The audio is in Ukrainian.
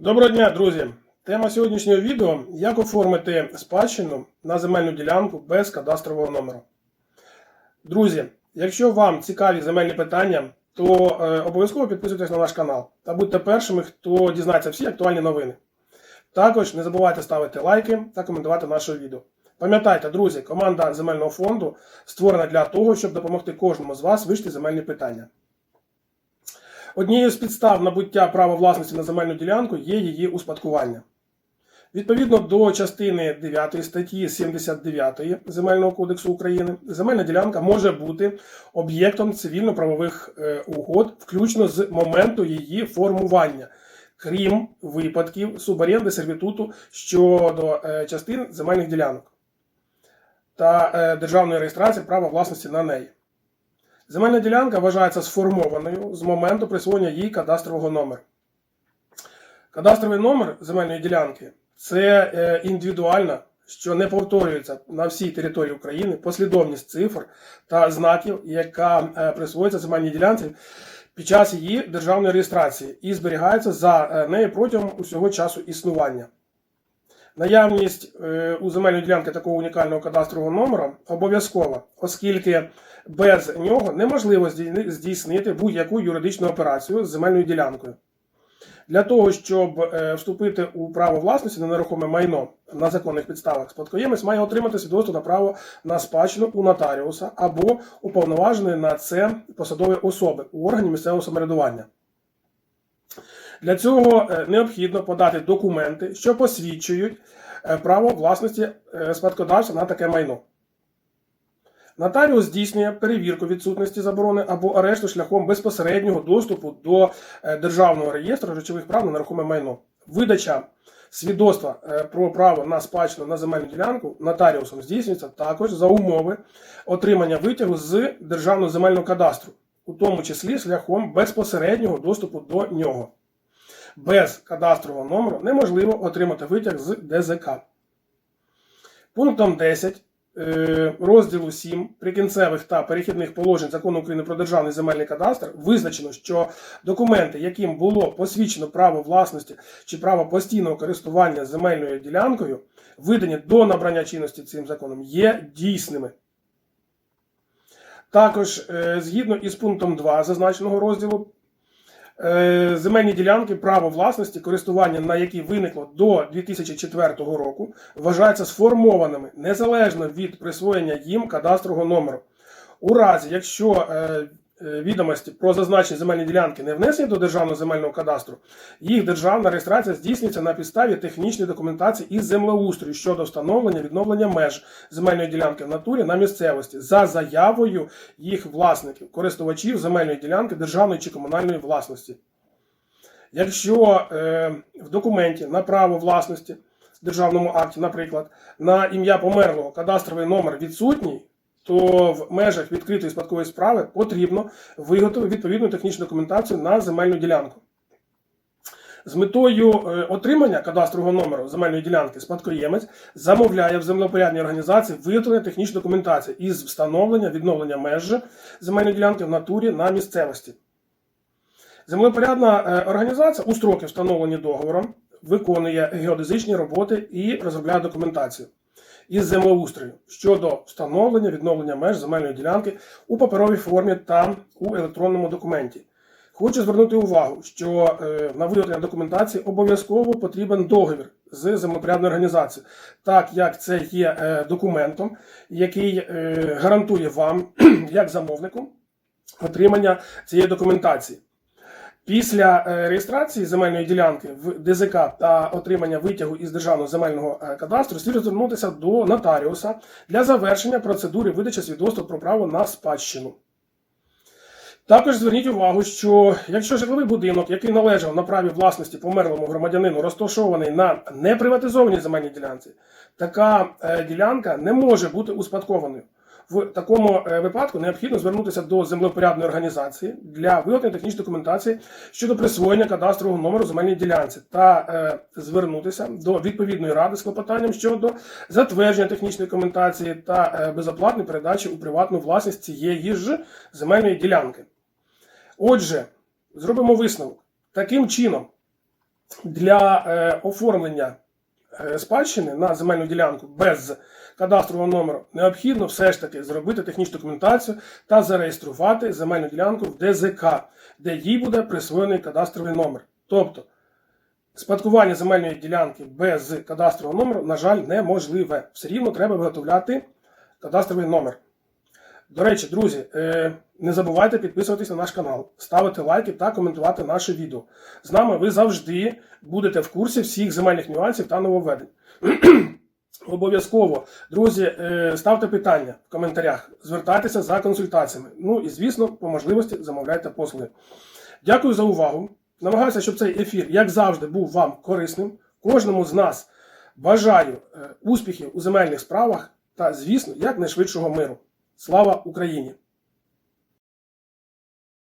Доброго дня, друзі! Тема сьогоднішнього відео як оформити спадщину на земельну ділянку без кадастрового номеру. Друзі, якщо вам цікаві земельні питання, то е, обов'язково підписуйтесь на наш канал та будьте першими, хто дізнається всі актуальні новини. Також не забувайте ставити лайки та коментувати наше відео. Пам'ятайте, друзі, команда земельного фонду створена для того, щоб допомогти кожному з вас вирішити земельні питання. Однією з підстав набуття права власності на земельну ділянку є її успадкування. Відповідно до частини 9 статті 79 Земельного кодексу України, земельна ділянка може бути об'єктом цивільно-правових е, угод, включно з моменту її формування, крім випадків суборенди сервітуту щодо е, частин земельних ділянок та е, державної реєстрації права власності на неї. Земельна ділянка вважається сформованою з моменту присвоєння їй кадастрового номеру. Кадастровий номер земельної ділянки це е, індивідуальна, що не повторюється на всій території України послідовність цифр та знаків, яка е, присвоюється земельній ділянці під час її державної реєстрації і зберігається за е, нею протягом усього часу існування. Наявність е, у земельної ділянки такого унікального кадастрового номера обов'язкова, оскільки без нього неможливо здійснити будь-яку юридичну операцію з земельною ділянкою. Для того, щоб е, вступити у право власності на нерухоме майно на законних підставах, спадкоємець має отримати свідоцтво на право на спадщину у нотаріуса або уповноваженої на це посадової особи у органі місцевого самоврядування. Для цього е, необхідно подати документи, що посвідчують е, право власності е, спадкодавця на таке майно. Нотаріус здійснює перевірку відсутності заборони або арешту шляхом безпосереднього доступу до Державного реєстру речових прав на нерухоме майно. Видача свідоцтва про право на спадщину на земельну ділянку нотаріусом здійснюється також за умови отримання витягу з Державного земельного кадастру, у тому числі шляхом безпосереднього доступу до нього. Без кадастрового номеру неможливо отримати витяг з ДЗК. Пунктом 10 е, розділу 7 прикінцевих та перехідних положень закону України про державний земельний кадастр визначено, що документи, яким було посвідчено право власності чи право постійного користування земельною ділянкою, видані до набрання чинності цим законом, є дійсними. Також, е, згідно із пунктом 2 зазначеного розділу, земельні ділянки, право власності, користування на які виникло до 2004 року, вважаються сформованими незалежно від присвоєння їм кадастрового номеру. У разі, якщо е, е, відомості про зазначені земельні ділянки не внесені до державного земельного кадастру, їх державна реєстрація здійснюється на підставі технічної документації із землеустрою щодо встановлення відновлення меж земельної ділянки в натурі на місцевості за заявою їх власників, користувачів земельної ділянки державної чи комунальної власності. Якщо е, в документі на право власності державному акті, наприклад, на ім'я померлого кадастровий номер відсутній, то в межах відкритої спадкової справи потрібно виготовити відповідну технічну документацію на земельну ділянку. З метою е, отримання кадастрового номеру земельної ділянки спадкоємець замовляє в землепорядній організації виготовлення технічної документації із встановлення відновлення межі земельної ділянки в натурі на місцевості. Землепорядна е, організація у строки, встановлені договором, виконує геодезичні роботи і розробляє документацію із землеустрою щодо встановлення відновлення меж земельної ділянки у паперовій формі та у електронному документі. Хочу звернути увагу, що е, на виготовлення документації обов'язково потрібен договір з землепорядною організацією, так як це є е, документом, який е, гарантує вам, як замовнику, отримання цієї документації. Після е, реєстрації земельної ділянки в ДЗК та отримання витягу із державного земельного е, кадастру слід звернутися до нотаріуса для завершення процедури видачі свідоцтва про право на спадщину. Також зверніть увагу, що якщо житловий будинок, який належав на праві власності померлому громадянину, розташований на неприватизованій земельній ділянці, така е, ділянка не може бути успадкованою. В такому е, випадку необхідно звернутися до землепорядної організації для виготовлення технічної документації щодо присвоєння кадастрового номеру земельній ділянці та е, звернутися до відповідної ради з клопотанням щодо затвердження технічної документації та е, безоплатної передачі у приватну власність цієї ж земельної ділянки. Отже, зробимо висновок. Таким чином, для е, оформлення спадщини на земельну ділянку без кадастрового номеру необхідно все ж таки зробити технічну документацію та зареєструвати земельну ділянку в ДЗК, де їй буде присвоєний кадастровий номер. Тобто спадкування земельної ділянки без кадастрового номеру, на жаль, неможливе. Все рівно треба виготовляти кадастровий номер. До речі, друзі, е, не забувайте підписуватись на наш канал, ставити лайки та коментувати наше відео. З нами ви завжди будете в курсі всіх земельних нюансів та нововведень. Обов'язково, друзі, е, ставте питання в коментарях, звертайтеся за консультаціями. Ну і, звісно, по можливості замовляйте послуги. Дякую за увагу. Намагаюся, щоб цей ефір, як завжди, був вам корисним. Кожному з нас бажаю е, успіхів у земельних справах та, звісно, якнайшвидшого миру. Слава Україні!